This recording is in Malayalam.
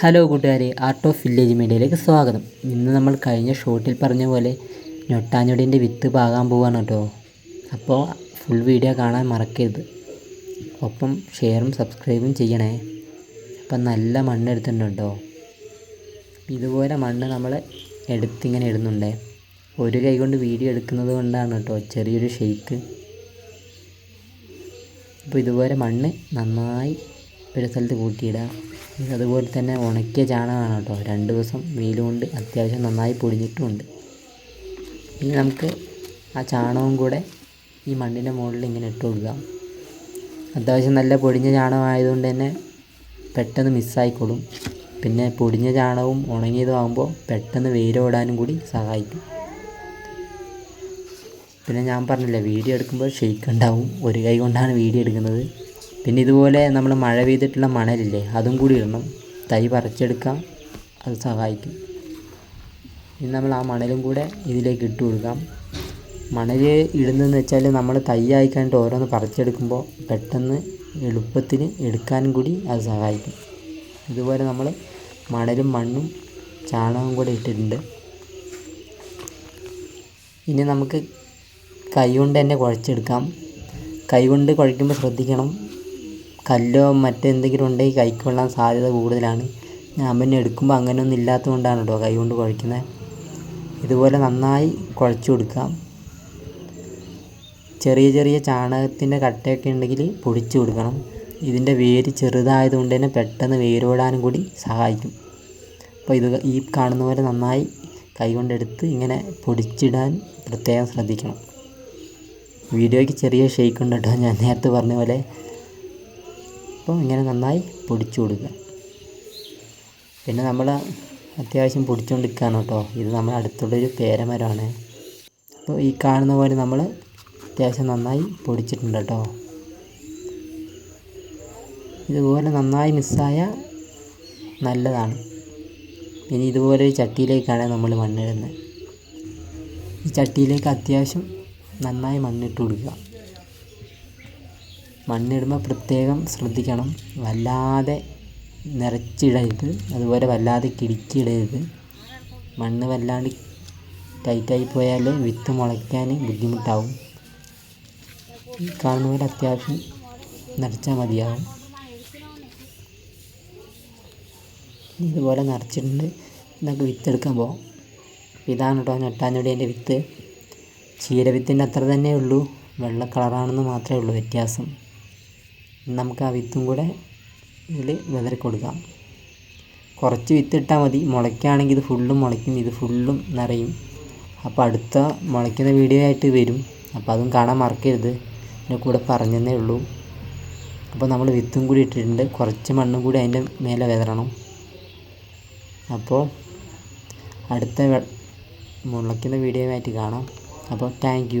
ഹലോ കൂട്ടുകാരെ ആർട്ട് ഓഫ് വില്ലേജ് മീഡിയയിലേക്ക് സ്വാഗതം. ഇന്ന് നമ്മൾ കഴിഞ്ഞ ഷോട്ടിൽ പറഞ്ഞ പോലെ ഞൊട്ടാഞ്ഞൊടിന്റെ വിത്ത് പാകാൻ പോവാണ് കേട്ടോ. അപ്പോൾ ഫുൾ വീഡിയോ കാണാൻ മറക്കരുത്. ഒപ്പം ഷെയറും സബ്സ്ക്രൈബും ചെയ്യണേ. അപ്പം നല്ല മണ്ണ് എടുത്തിട്ടുണ്ട് കേട്ടോ. ഇതുപോലെ മണ്ണ് നമ്മൾ എടുത്തിങ്ങനെ ഇടുന്നുണ്ടേ. ഒരു കൈ കൊണ്ട് വീഡിയോ എടുക്കുന്നത് കൊണ്ടാണ് കേട്ടോ ചെറിയൊരു ഷെയ്ക്ക് അപ്പോൾ ഇതുപോലെ മണ്ണ് നന്നായി ഒരു സ്ഥലത്ത് കൂട്ടിയിടുക ഇത് അതുപോലെ തന്നെ ഉണക്കിയ ചാണകമാണ് കേട്ടോ. രണ്ട് ദിവസം വെയിൽ കൊണ്ട് അത്യാവശ്യം നന്നായി പൊടിഞ്ഞിട്ടുമുണ്ട് ഇനി നമുക്ക് ആ ചാണകവും കൂടെ ഈ മണ്ണിന്റെ മുകളിൽ ഇങ്ങനെ ഇട്ട് കൊടുക്കാം. അത്യാവശ്യം നല്ല പൊടിഞ്ഞ ചാണകമായതുകൊണ്ട് തന്നെ പെട്ടെന്ന് മിസ്സായിക്കോളും പിന്നെ പൊടിഞ്ഞ ചാണകവും ഉണങ്ങിയതുമാകുമ്പോൾ പെട്ടെന്ന് വെയിലോടാനും കൂടി സഹായിക്കും. പിന്നെ ഞാൻ പറഞ്ഞില്ലേ വീഡിയോ എടുക്കുമ്പോൾ ഷെയ്ക്ക് ഉണ്ടാവും. ഒരു കൈ കൊണ്ടാണ് വീഡിയോ എടുക്കുന്നത്. പിന്നെ ഇതുപോലെ നമ്മൾ മഴ പെയ്തിട്ടുള്ള മണലില്ലേ അതും കൂടി ഇടണം. തൈ പറിച്ചെടുക്കാം അത് സഹായിക്കും. ഇനി നമ്മൾ ആ മണലും കൂടെ ഇതിലേക്ക് ഇട്ട് കൊടുക്കാം. മണൽ ഇടുന്നതെന്ന് വെച്ചാൽ നമ്മൾ തൈ ആയിക്കാണ്ട് ഓരോന്ന് പറിച്ചെടുക്കുമ്പോൾ പെട്ടെന്ന് എളുപ്പത്തിന് എടുക്കാനും കൂടി അത് സഹായിക്കും. ഇതുപോലെ നമ്മൾ മണലും മണ്ണും ചാണകവും കൂടെ ഇട്ടിട്ടുണ്ട്. ഇനി നമുക്ക് കൈ കൊണ്ട് തന്നെ കുഴച്ചെടുക്കാം. കൈ കൊണ്ട് കുഴയ്ക്കുമ്പോൾ ശ്രദ്ധിക്കണം. കല്ലോ മറ്റെന്തെങ്കിലും ഉണ്ടെങ്കിൽ കൈക്ക് കൊള്ളാൻ സാധ്യത കൂടുതലാണ്. ഞാൻ പിന്നെ എടുക്കുമ്പോൾ അങ്ങനെയൊന്നും ഇല്ലാത്തത് കൊണ്ടാണ് കേട്ടോ കൈ കൊണ്ട് കുഴയ്ക്കുന്നത് ഇതുപോലെ നന്നായി കുഴച്ച് കൊടുക്കാം. ചെറിയ ചെറിയ ചാണകത്തിന്റെ കട്ടയൊക്കെ ഉണ്ടെങ്കിൽ പൊടിച്ചു കൊടുക്കണം. ഇതിന്റെ വേര് ചെറുതായതുകൊണ്ട് തന്നെ പെട്ടെന്ന് വേരോടാനും കൂടി സഹായിക്കും. അപ്പോൾ ഇത് ഈ കാണുന്ന പോലെ നന്നായി കൈ കൊണ്ടെടുത്ത് ഇങ്ങനെ പൊടിച്ചിടാൻ പ്രത്യേകം ശ്രദ്ധിക്കണം. വീഡിയോയ്ക്ക് ചെറിയ ഷെയ്ക്ക് ഉണ്ട് കേട്ടോ ഞാൻ നേരത്തെ പറഞ്ഞ പോലെ. അപ്പോൾ ഇങ്ങനെ നന്നായി പൊടിച്ചു കൊടുക്കുക. പിന്നെ നമ്മൾ അത്യാവശ്യം പൊടിച്ചുകൊണ്ടിരിക്കുകയാണ് കേട്ടോ. ഇത് നമ്മുടെ അടുത്തുള്ളൊരു പേരമരമാണ്. അപ്പോൾ ഈ കാണുന്ന പോലെ നമ്മൾ അത്യാവശ്യം നന്നായി പൊടിച്ചിട്ടുണ്ട് കേട്ടോ. ഇതുപോലെ നന്നായി മിസ്സായ നല്ലതാണ്. ഇനി ഇതുപോലെ ഒരു ചട്ടിയിലേക്കാണ് നമ്മൾ മണ്ണിടുന്നത്. ഈ ചട്ടിയിലേക്ക് അത്യാവശ്യം നന്നായി മണ്ണിട്ട് കൊടുക്കുക. മണ്ണിടുമ്പോൾ പ്രത്യേകം ശ്രദ്ധിക്കണം. വല്ലാതെ നിറച്ചിടരുത്. അതുപോലെ വല്ലാതെ കിടുക്കിയിടരുത് മണ്ണ് വല്ലാണ്ട് ടൈറ്റായി പോയാൽ വിത്ത് മുളയ്ക്കാൻ ബുദ്ധിമുട്ടാവും. ഈ കാണുന്ന പോലെ അത്യാവശ്യം നിറച്ചാൽ മതിയാവും. ഇതുപോലെ നിറച്ചിട്ടുണ്ട്. നമുക്ക് വിത്തെടുക്കാൻ പോകാം ഇതാണ് കേട്ടോ ഞൊട്ടാഞ്ഞൊടിയന്റെ വിത്ത്. ചീരവിത്തിന്റെ അത്ര തന്നെ ഉള്ളൂ. വെള്ള കളറാണെന്ന് മാത്രമേ ഉള്ളൂ വ്യത്യാസം. നമുക്ക് ആ വിത്തും കൂടെ ഇതിൽ വിതറി കൊടുക്കാം. കുറച്ച് വിത്ത് ഇട്ടാൽ മതി. മുളയ്ക്കുകയാണെങ്കിൽ ഇത് ഫുള്ളും മുളയ്ക്കും. ഇത് ഫുള്ളും നിറയും. അപ്പോൾ അടുത്ത മുളയ്ക്കുന്ന വീഡിയോ ആയിട്ട് വരും. അപ്പോൾ അതും കാണാൻ മറക്കരുത്. എന്റെ കൂടെ പറഞ്ഞതേ ഉള്ളൂ. അപ്പോൾ നമ്മൾ വിത്തും കൂടി ഇട്ടിട്ടുണ്ട്. കുറച്ച് മണ്ണും കൂടി അതിന്റെ മേലെ വിതറണം. അപ്പോൾ അടുത്ത മുളയ്ക്കുന്ന വീഡിയോ ആയിട്ട് കാണാം. അപ്പോൾ താങ്ക്